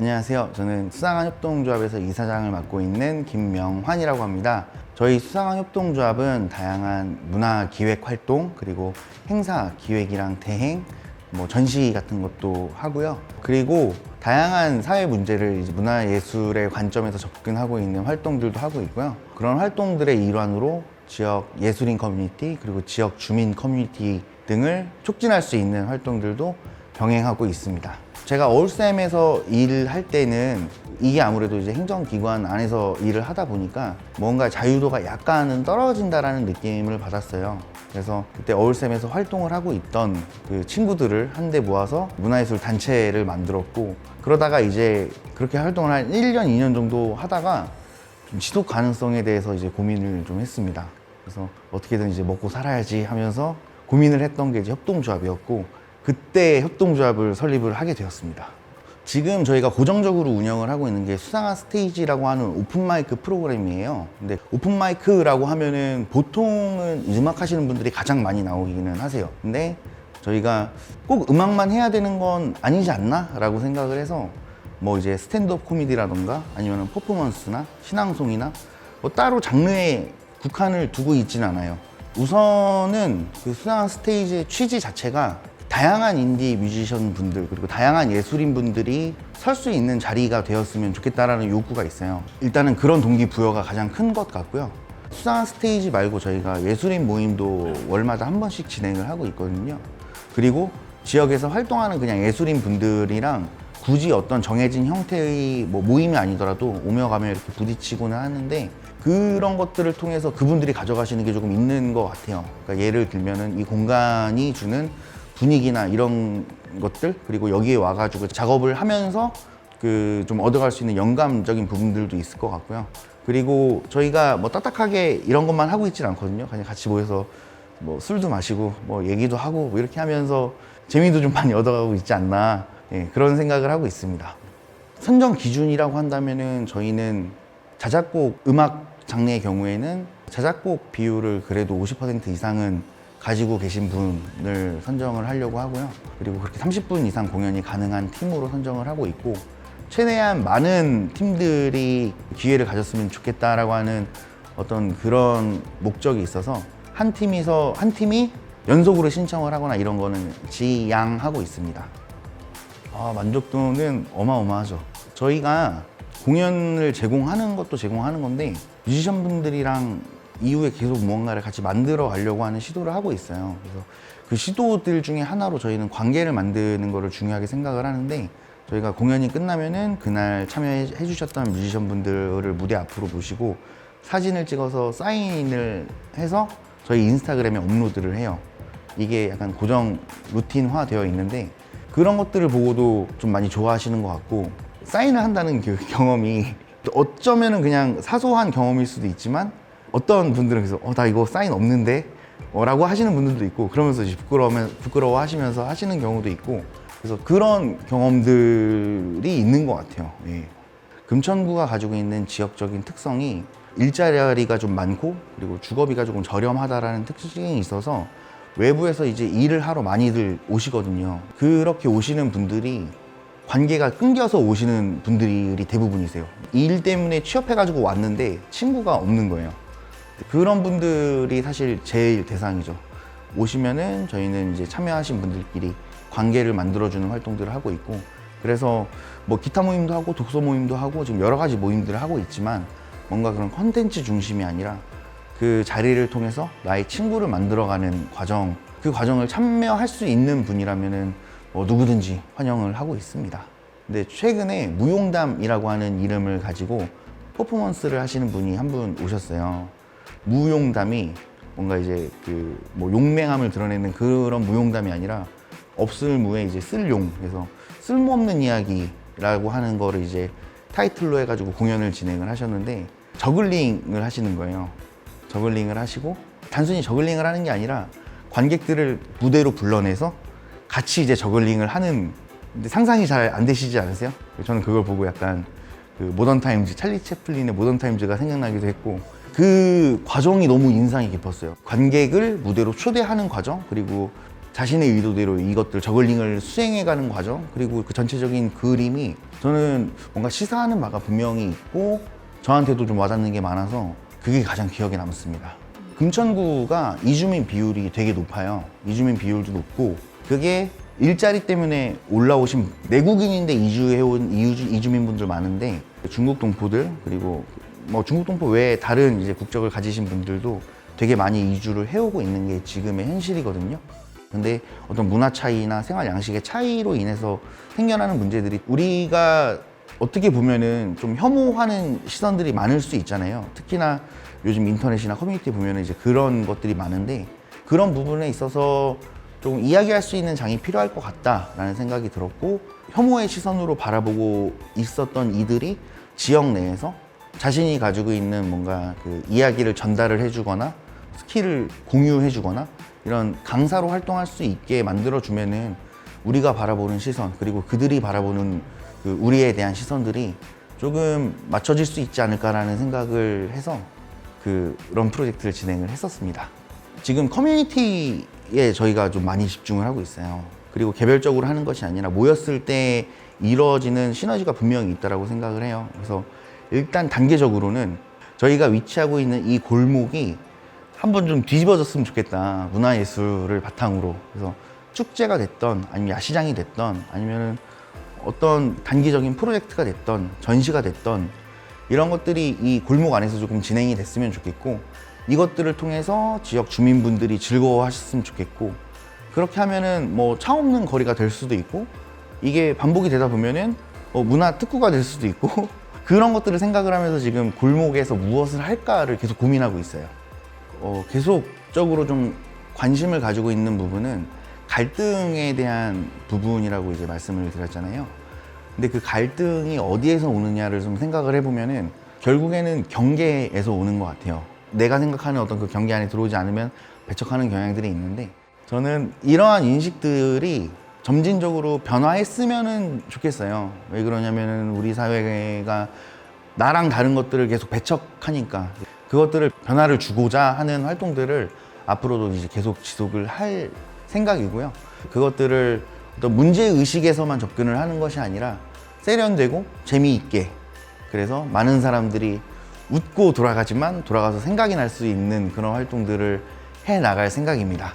안녕하세요. 저는 수상한 협동조합에서 이사장을 맡고 있는 김명환이라고 합니다. 저희 수상한 협동조합은 다양한 문화 기획 활동 그리고 행사 기획이랑 대행 뭐 전시 같은 것도 하고요. 그리고 다양한 사회 문제를 문화예술의 관점에서 접근하고 있는 활동들도 하고 있고요. 그런 활동들의 일환으로 지역 예술인 커뮤니티 그리고 지역 주민 커뮤니티 등을 촉진할 수 있는 활동들도 병행하고 있습니다. 제가 어울쌤에서 일을 할 때는 이게 아무래도 이제 행정기관 안에서 일을 하다 보니까 뭔가 자유도가 약간은 떨어진다라는 느낌을 받았어요. 그래서 그때 어울쌤에서 활동을 하고 있던 그 친구들을 한데 모아서 문화예술 단체를 만들었고 그러다가 이제 그렇게 활동을 한 1년, 2년 정도 하다가 좀 지속 가능성에 대해서 이제 고민을 좀 했습니다. 그래서 어떻게든 이제 먹고 살아야지 하면서 고민을 했던 게 이제 협동조합이었고 그때 협동조합을 설립을 하게 되었습니다. 지금 저희가 고정적으로 운영을 하고 있는 게 수상한 스테이지라고 하는 오픈마이크 프로그램이에요. 근데 오픈마이크라고 하면은 보통은 음악 하시는 분들이 가장 많이 나오기는 하세요. 근데 저희가 꼭 음악만 해야 되는 건 아니지 않나? 라고 생각을 해서 뭐 이제 스탠드업 코미디라던가 아니면 퍼포먼스나 신앙송이나 뭐 따로 장르에 국한을 두고 있지는 않아요. 우선은 그 수상한 스테이지의 취지 자체가 다양한 인디 뮤지션 분들 그리고 다양한 예술인 분들이 설 수 있는 자리가 되었으면 좋겠다라는 요구가 있어요. 일단은 그런 동기부여가 가장 큰 것 같고요. 수상한 스테이지 말고 저희가 예술인 모임도 월마다 한 번씩 진행을 하고 있거든요. 그리고 지역에서 활동하는 그냥 예술인 분들이랑 굳이 어떤 정해진 형태의 뭐 모임이 아니더라도 오며 가며 이렇게 부딪히고는 하는데 그런 것들을 통해서 그분들이 가져가시는 게 조금 있는 것 같아요. 그러니까 예를 들면은 이 공간이 주는 분위기나 이런 것들 그리고 여기에 와가지고 작업을 하면서 그 좀 얻어갈 수 있는 영감적인 부분들도 있을 것 같고요. 그리고 저희가 뭐 딱딱하게 이런 것만 하고 있진 않거든요. 그냥 같이 모여서 뭐 술도 마시고 뭐 얘기도 하고 뭐 이렇게 하면서 재미도 좀 많이 얻어가고 있지 않나 예, 그런 생각을 하고 있습니다. 선정 기준이라고 한다면은 저희는 자작곡 음악 장르의 경우에는 자작곡 비율을 그래도 50% 이상은 가지고 계신 분을 선정을 하려고 하고요. 그리고 그렇게 30분 이상 공연이 가능한 팀으로 선정을 하고 있고 최대한 많은 팀들이 기회를 가졌으면 좋겠다라고 하는 어떤 그런 목적이 있어서 한 팀에서 한 팀이 연속으로 신청을 하거나 이런 거는 지양하고 있습니다. 아, 만족도는 어마어마하죠. 저희가 공연을 제공하는 것도 제공하는 건데 뮤지션 분들이랑 이후에 계속 무언가를 같이 만들어 가려고 하는 시도를 하고 있어요. 그래서 그 시도들 중에 하나로 저희는 관계를 만드는 거를 중요하게 생각을 하는데 저희가 공연이 끝나면은 그날 참여해 주셨던 뮤지션 분들을 무대 앞으로 모시고 사진을 찍어서 사인을 해서 저희 인스타그램에 업로드를 해요. 이게 약간 고정 루틴화 되어 있는데 그런 것들을 보고도 좀 많이 좋아하시는 것 같고 사인을 한다는 그 경험이 어쩌면은 그냥 사소한 경험일 수도 있지만 어떤 분들은 그래서 어 나 이거 사인 없는데 어, 라고 하시는 분들도 있고 그러면서 이제 부끄러우면 부끄러워 하시면서 하시는 경우도 있고 그래서 그런 경험들이 있는 것 같아요. 예. 금천구가 가지고 있는 지역적인 특성이 일자리가 좀 많고 그리고 주거비가 조금 저렴하다라는 특징이 있어서 외부에서 이제 일을 하러 많이들 오시거든요. 그렇게 오시는 분들이 관계가 끊겨서 오시는 분들이 대부분이세요. 일 때문에 취업해가지고 왔는데 친구가 없는 거예요. 그런 분들이 사실 제일 대상이죠. 오시면은 저희는 이제 참여하신 분들끼리 관계를 만들어주는 활동들을 하고 있고 그래서 뭐 기타 모임도 하고 독서 모임도 하고 지금 여러 가지 모임들을 하고 있지만 뭔가 그런 컨텐츠 중심이 아니라 그 자리를 통해서 나의 친구를 만들어가는 과정 그 과정을 참여할 수 있는 분이라면은 뭐 누구든지 환영을 하고 있습니다. 근데 최근에 무용담이라고 하는 이름을 가지고 퍼포먼스를 하시는 분이 한 분 오셨어요. 무용담이 뭔가 이제 그 뭐 용맹함을 드러내는 그런 무용담이 아니라 없을 무에 이제 쓸용 그래서 쓸모없는 이야기라고 하는 거를 이제 타이틀로 해가지고 공연을 진행을 하셨는데 저글링을 하시는 거예요. 저글링을 하시고 단순히 저글링을 하는 게 아니라 관객들을 무대로 불러내서 같이 이제 저글링을 하는 상상이 잘 안 되시지 않으세요? 저는 그걸 보고 약간 그 모던 타임즈 찰리 채플린의 모던 타임즈가 생각나기도 했고 그 과정이 너무 인상이 깊었어요. 관객을 무대로 초대하는 과정 그리고 자신의 의도대로 이것들 저글링을 수행해가는 과정 그리고 그 전체적인 그림이 저는 뭔가 시사하는 바가 분명히 있고 저한테도 좀 와닿는 게 많아서 그게 가장 기억에 남습니다. 금천구가 이주민 비율이 되게 높아요. 이주민 비율도 높고 그게 일자리 때문에 올라오신 내국인인데 이주해온 이주, 이주민분들 많은데 중국 동포들 그리고 뭐 중국 동포 외에 다른 이제 국적을 가지신 분들도 되게 많이 이주를 해오고 있는 게 지금의 현실이거든요. 근데 어떤 문화 차이나 생활 양식의 차이로 인해서 생겨나는 문제들이 우리가 어떻게 보면은 좀 혐오하는 시선들이 많을 수 있잖아요. 특히나 요즘 인터넷이나 커뮤니티에 보면은 이제 그런 것들이 많은데 그런 부분에 있어서 좀 이야기할 수 있는 장이 필요할 것 같다라는 생각이 들었고 혐오의 시선으로 바라보고 있었던 이들이 지역 내에서 자신이 가지고 있는 뭔가 그 이야기를 전달을 해주거나 스킬을 공유해주거나 이런 강사로 활동할 수 있게 만들어주면은 우리가 바라보는 시선 그리고 그들이 바라보는 그 우리에 대한 시선들이 조금 맞춰질 수 있지 않을까라는 생각을 해서 그런 프로젝트를 진행을 했었습니다. 지금 커뮤니티에 저희가 좀 많이 집중을 하고 있어요. 그리고 개별적으로 하는 것이 아니라 모였을 때 이루어지는 시너지가 분명히 있다라고 생각을 해요. 그래서 일단 단계적으로는 저희가 위치하고 있는 이 골목이 한번 좀 뒤집어졌으면 좋겠다. 문화예술을 바탕으로. 그래서 축제가 됐던 아니면 야시장이 됐던 아니면은 어떤 단기적인 프로젝트가 됐던 전시가 됐던 이런 것들이 이 골목 안에서 조금 진행이 됐으면 좋겠고 이것들을 통해서 지역 주민분들이 즐거워 하셨으면 좋겠고 그렇게 하면은 뭐 차 없는 거리가 될 수도 있고 이게 반복이 되다 보면은 어, 문화 특구가 될 수도 있고 그런 것들을 생각을 하면서 지금 골목에서 무엇을 할까를 계속 고민하고 있어요. 어, 계속적으로 좀 관심을 가지고 있는 부분은 갈등에 대한 부분이라고 이제 말씀을 드렸잖아요. 근데 그 갈등이 어디에서 오느냐를 좀 생각을 해보면은 결국에는 경계에서 오는 것 같아요. 내가 생각하는 어떤 그 경계 안에 들어오지 않으면 배척하는 경향들이 있는데 저는 이러한 인식들이 점진적으로 변화했으면 좋겠어요. 왜 그러냐면은 우리 사회가 나랑 다른 것들을 계속 배척하니까 그것들을 변화를 주고자 하는 활동들을 앞으로도 이제 계속 지속을 할 생각이고요. 그것들을 어떤 문제 의식에서만 접근을 하는 것이 아니라 세련되고 재미있게 그래서 많은 사람들이 웃고 돌아가지만 돌아가서 생각이 날 수 있는 그런 활동들을 해 나갈 생각입니다.